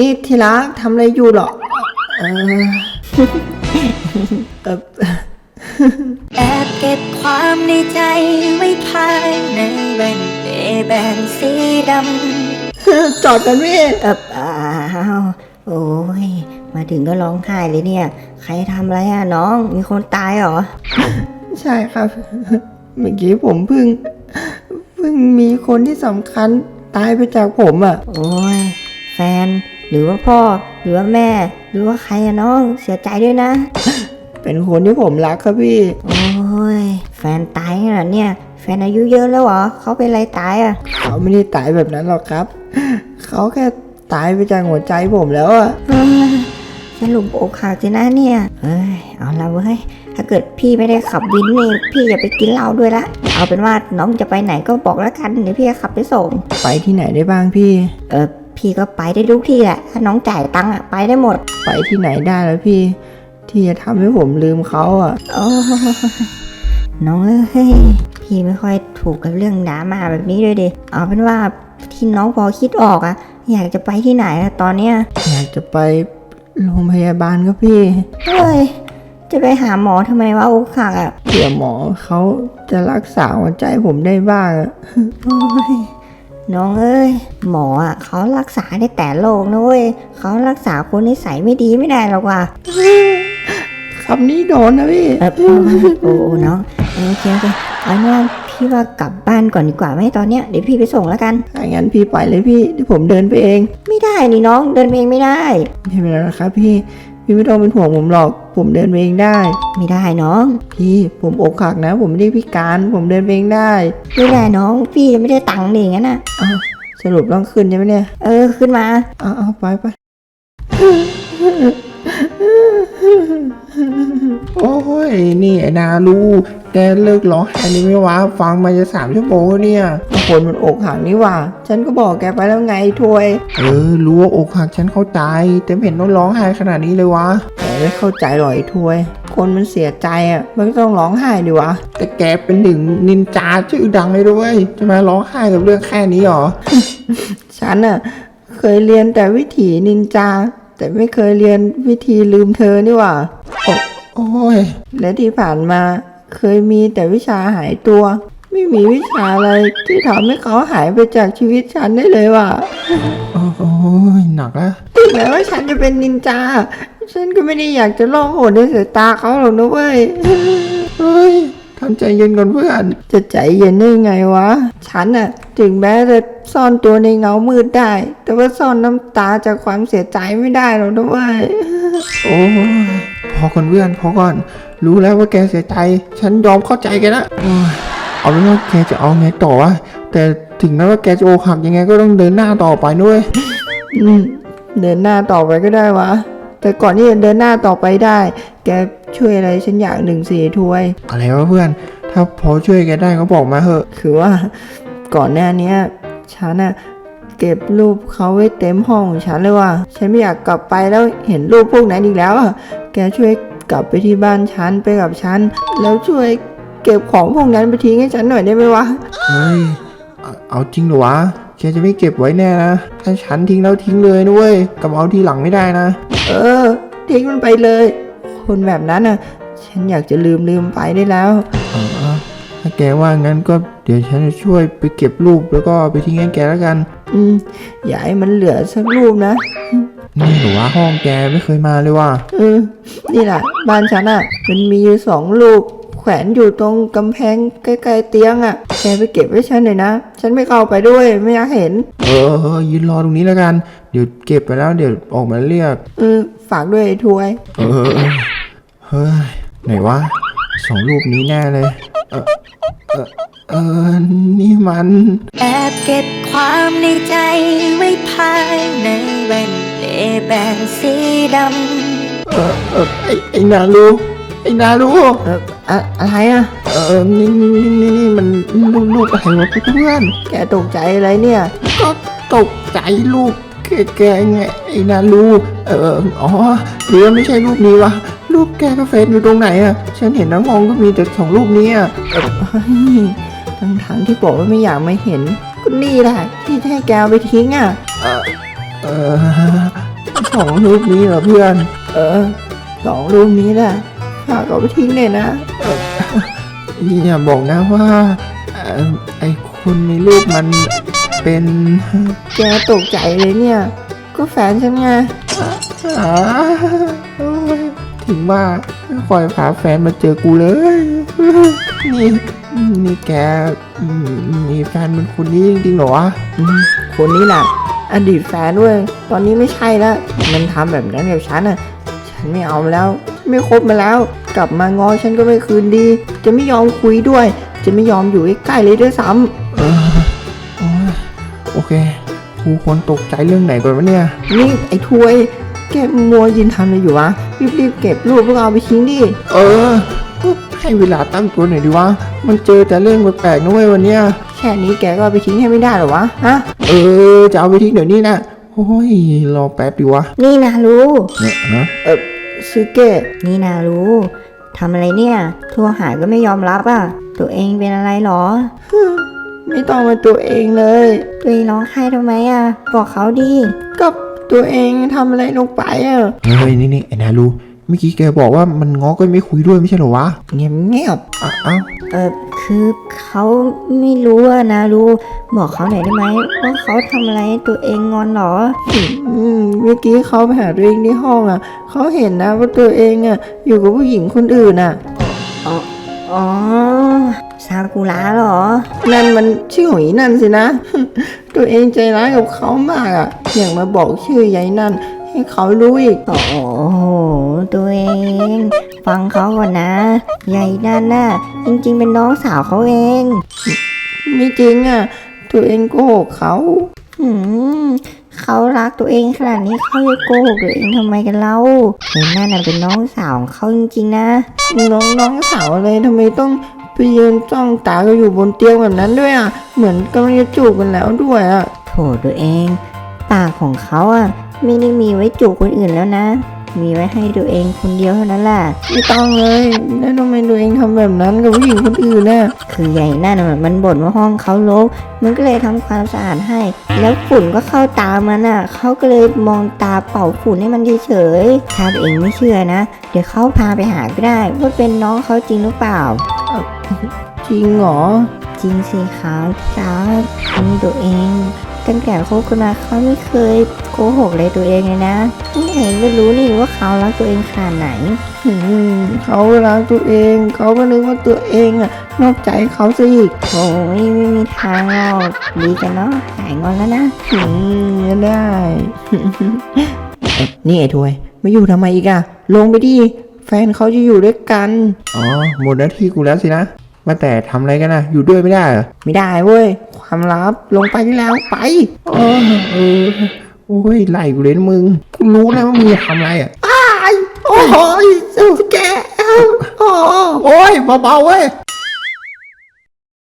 นี่ทีรักทำอะไรอยู่เหรอเออเออแอบเก็บความในใจไว้ภายในแว่นเบแบนสีดำจอดกันพี่เอบอ้าวโอ้ย มาถึงก็ร้องไห้เลยเนี่ย ใครทำอะไรอะน้อง มีคนตายเหรอ ใช่ครับ เมื่อกี้ผมเพิ่งเพิ่งมีคนที่สำคัญตายไปจากผมอะ โอ้ย แฟน หรือว่าพ่อ หรือว่าแม่ หรือว่าใครอะน้อง เสียใจด้วยนะ เป็นคนที่ผมรักครับพี่ โอ้ย แฟนตายเหรอเนี่ย แฟนอายุเยอะแล้วเหรอ เขาเป็นอะไรตายอะเขาไม่ได้ตายแบบนั้นหรอกครับ เขาแค่ตายไปจากหัวใจผมแล้วอะเอ้ยสรุปอกหักสินะเนี่ย เอ้ย เอาละเว้ย ถ้าเกิดพี่ไม่ได้ขับวินนี่ พี่อย่าไปกินเหล้าด้วยละ เอาเป็นว่าน้องจะไปไหนก็บอกแล้วกัน เดี๋ยวพี่จะขับไปส่ง ไปที่ไหนได้บ้างพี่ เออ พี่ก็ไปได้ทุกที่แหละถ้าน้องจ่ายตังค์อะไปได้หมด ไปที่ไหนได้แล้วพี่ ที่จะทำให้ผมลืมเขาอะ โอ้ยน้องเอ้ยพี่ไม่ค่อยถูกกับเรื่องดราม่าแบบนี้ด้วยดิเอาเป็นว่าที่น้องพอคิดออกอะอยากจะไปที่ไหนอะตอนเนี้ยอยากจะไปโรงพยาบาลครับพี่เฮ้ยจะไปหาหมอทำไมวะอกหักอะเผื่อหมอเขาจะรักษาหัวใจผมได้บ้างอะ โอ้ย น้องเอ้ย หมออะเขารักษาได้แต่โรคนะเว้ยเขารักษาคนนิสัยไม่ดีไม่ได้หรอกว่ะคำนี้โดนนะพี่เออโอ้โอ้โอ้น้องเออโอเคโอเคเอาเป็นว่าพี่ว่ากลับบ้านก่อนดีกว่าไหมตอนเนี้ยเดี๋ยวพี่ไปส่งแล้วกันถ้างั้นพี่ไปเลยพี่เดี๋ยวผมเดินไปเอง ไม่ได้นี่น้องเดินเองไม่ได้ไม่เป็นไรนะครับพี่ พี่ไม่ต้องเป็นห่วงผมหรอก ผมเดินไปเองได้ ไม่ได้น้อง พี่ผมอกหักนะ ผมไม่ได้พิการ ผมเดินไปเองได้ไม่ได้น้องพี่ยังไม่ได้ตังค์นี่อย่างนั้นน่ะอ้าวสรุปต้องขึ้นใช่ไหมเนี่ยเออขึ้นมาเอ้าวไปไปโอ้ย นี่ไอ้นาลู แกเลิกร้องไห้ได้ไหมวะ ฟังมาจะสามชั่วโมงแล้วเนี่ย คนมันอกหักนี่หว่า ฉันก็บอกแกไปแล้วไงทวย เออรู้ว่าอกหักฉันเข้าใจแต่ไม่เห็นต้องร้องไห้ขนาดนี้เลยวะแกไม่เข้าใจหรอกไอ้ทวย คนมันเสียใจอะมันก็ต้องร้องไห้ดิวะ แต่แกเป็นหนึ่งนินจาชื่อดังเลยด้วยจะมาร้องไห้กับเรื่องแค่นี้เหรอ ฉันน่ะเคยเรียนแต่วิถีนินจา แต่ไม่เคยเรียนวิธีลืมเธอนี่หว่าโอ้ยและที่ผ่านมาเคยมีแต่วิชาหายตัว ไม่มีวิชาอะไรที่ทำให้เขาหายไปจากชีวิตฉันได้เลยว่ะ โอ้ยหนักแล้วถึงแม้ว่าฉันจะเป็นนินจา ฉันก็ไม่ได้อยากจะล่องหนในสายตาเขาหรอกนะเว้ย เฮ้ยทำใจเย็นก่อนเพื่อน จะใจเย็นได้ไงวะ ฉันน่ะ ถึงแม้จะซ่อนตัวในเงามืดได้ แต่ว่าซ่อนน้ำตาจากความเสียใจไม่ได้หรอกนะเว้ย โอ้ยพอก่อนเพื่อนพอก่อน รู้แล้วว่าแกเสียใจ ฉันยอมเข้าใจแกแล้วโอ้ย เอาเป็นว่าแกจะเอาไงต่อวะแต่ถึงแม้ว่าแกจะอกหักยังไงก็ต้องเดินหน้าต่อไปด้วยอืมเดินหน้าต่อไปก็ได้วะ แต่ก่อนที่จะเดินหน้าต่อไปได้ แกช่วยอะไรฉันอย่างหนึ่งสิทวย อะไรวะเพื่อน ถ้าพอช่วยแกได้ก็บอกมาเถอะ คือว่าก่อนหน้าเนี้ยฉันอะเก็บรูปเขาไว้เต็มห้องของฉันเลยว่ะฉันไม่อยากกลับไปแล้วเห็นรูปพวกนั้นอีกแล้วอะแกช่วยกลับไปที่บ้านฉันไปกับฉันแล้วช่วย เก็บของพวกนั้นไปทิ้งให้ฉันหน่อยได้ไหมวะ เฮ้ยเอาเอาจริงเหรอวะแกจะไม่เก็บไว้แน่นะ ถ้าฉันทิ้งแล้วทิ้งเลยนะเว้ยกลับเอาทีหลังไม่ได้นะ เออ ทิ้งมันไปเลย คนแบบนั้นอะฉันอยากจะลืมลืมไปได้แล้วเออถ้าแกว่างั้นก็เดี๋ยวฉันจะช่วยไปเก็บรูปแล้วก็ไปทิ้งให้แกแล้วกัน อืม อย่าให้มันเหลือสักรูปนะ นี่เหรอวะห้องแกไม่เคยมาเลยว่ะ เออ นี่แหละบ้านฉันอะ่ะ มันมีอยู่สองลูก แขวนอยู่ตรงกำแพงใกล้ๆเตียงอะ่ะ แกไปเก็บไว้ฉันหน่อยนะ ฉันไม่เข้าไปด้วยไม่อยากเห็น เออเออยืนรอตรงนี้แล้วกัน เดี๋ยวเก็บไปแล้วเดี๋ยวออกมาเรียก เออฝากด้วยไอ้ทวยเออเออเออเฮ้ยไหนวะสองรูปนี้แน่เลย เออเออเออนี่มัน แอบเก็บความในใจไว้ภายในแว่นเบแบนสีดำ เออเออไอไอนาลูไอนาลูเออ อะอะไรอะ่ะเออนี่นี่นี่นี่นี่มันรูปรูปอะไรวะเพื่อน แกตกใจอะไรเนี่ย ก็ตกใจลูกแกแกไงไอนาลูเอออ๋อหรือไม่ใช่รูปนี้วะรูปแกกับเฟซอยู่ตรงไหนอะฉันเห็นน้ำมองก็มีแต่สองรูปนี้อะเฮ้ยทั้งทางๆที่บอกว่าไม่อยากมาเห็นก็นี่แหละที่ให้แกไปทิ้งอะ่ะเออสองรูปนี้เหรอเพื่อน เออสองรูปนี้แหละ ฝากเอาไปทิ้งเลยนะนี่อย่าบอกนะว่าเอ่อไอคนในรูปมันเป็นแกตกใจเลยเนี่ย ก็แฟนฉันไงอาโอ้ยถึงว่าไม่คอยพาแฟนมาเจอกูเลย นี่นี่แกอืมมีแฟนเป็นคนนี้จริงๆเหรอวะอืมคนนี้แหละอดีตแฟนด้วย ตอนนี้ไม่ใช่แล้ว มันทำแบบนั้นกับฉันอะ ฉันไม่เอาแล้ว ไม่คบมาแล้ว กลับมางอฉันก็ไม่คืนดี จะไม่ยอมคุยด้วย จะไม่ยอมอยู่ใกล้ๆเลยด้วยซ้เออโอ้ยโอเคกูควรตกใจเรื่องไหนก่อนวะเนี่ยำนี่ไอ้ถวย แกมัวยืนทำอะไรอยู่วะรีบๆเก็บรูปพวกเราไปทิ้งดิเออก็ให้เวลาตั้งตัวหน่อยดีวะ มันเจอแต่เรื่องแปลกๆนะเว้ยวันเนี้ยแค่นี้แกก็เอาไปทิ้งให้ไม่ได้เหรอวะฮะเออจะเอาไปทิ้งเดี๋ยวนี้นะโอ้ยรอแป๊บดีวะนี่นารู้เนี่ยนะ ซึเกะนี่นารู้ทำอะไรเนี่ย โทรหาก็ไม่ยอมรับอะ ตัวเองเป็นอะไรหรอ ไม่ต้องมาตัวเองเลย ตัวเองร้องไห้ทำไมอะ บอกเขาดิก็ตัวเองทำอะไรลงไปอะเฮ้ยนี่นี่ไอ้นารูเมื่อกี้แกบอกว่ามันง้อก็ไม่คุยด้วยไม่ใช่เหรอวะ เงียบเงียบอะเอ้าเออ คือเขาไม่รู้อะนารู้บอกเขาหน่อยได้ไหมว่าเขาทำอะไรให้ตัวเองงอนหรอ อืมเมื่อกี้เขาไปหาตัวเองที่ห้องอะเขาเห็นนะว่าตัวเองอะอยู่กับผู้หญิงคนอื่นอะอ๋อซากุระเหรอ นั่นมันชื่อของอีนั่นสินะ ตัวเองใจร้ายกับเขามากอะอย่างมาบอกชื่อยายนั่นให้เขารู้อีก โอ้โหตัวเอง ฟังเขาก่อนนะใหญ่นั่นน่ะจริง ๆ เป็นน้องสาวเขาเอง ไม่จริงอะ ตัวเองโกหกเขาอืมเขารักตัวเองขนาดนี้เขาจะโกหกตัวเองทำไมกันเล่าเห็นนั่นน่ะเป็นน้องสาวของเขาจริงๆนะ น้องน้องสาวอะไรทำไมต้องไปยืนจ้องตากันอยู่บนเตียงแบบนั้นด้วยอะ เหมือนกำลังจะจูบกันแล้วด้วยอะโถตัวเอง ปากของเขาอะไม่ได้มีไว้จูบคนอื่นแล้วนะ มีไว้ให้ตัวเองคนเดียวเท่านั้นแหละไม่ต้องเลยแล้วทำไมตัวเองทำแบบนั้นกับผู้หญิงคนอื่นน่ะคือใหญ่นั่นน่ะมันบ่นว่าห้องเขารกมันก็เลยทำความสะอาดให้ แล้วฝุ่นก็เข้าตามันอะเขาก็เลยมองตาเป่าฝุ่นให้มันเฉยๆถ้าตัวเองไม่เชื่อนะ เดี๋ยวเขาพาไปหาก็ได้ว่าเป็นน้องเขาจริงหรือเปล่า จริงเหรอจริงสิครับจ้านี่ตัวเอง ตั้งแต่คบกันมาเขาไม่เคยโกหกเลยตัวเองเลยนะไม่เห็นก็รู้นี่ว่าเขารักตัวเองขนาดไหนอืมเขารักตัวเอง เขาก็นึกว่าตัวเองอะนอกใจเขาซะอีกโอ้ยไม่มีทางหรอกดีกันเนาะหายงอนแล้วนะอืมไม่ได้เอ๊ะนี่ไอ้ถวยมาอยู่ทำไมอีกอะลงไปดิแฟนเขาจะอยู่ด้วยกัน อ๋อหมดหน้าที่กูแล้วสินะ ว่าแต่ทำอะไรกันนะอยู่ด้วยไม่ได้เหรอไม่ได้เว้ย ความลับลงไปได้แล้วไปอ๋อเออโอ้ยไล่กูเลยนะมึงกูรู้แล้วว่ามึงจะทำอะไรอะโอ้ยสุดแกโอ้โอ้ยเบาๆเว้ย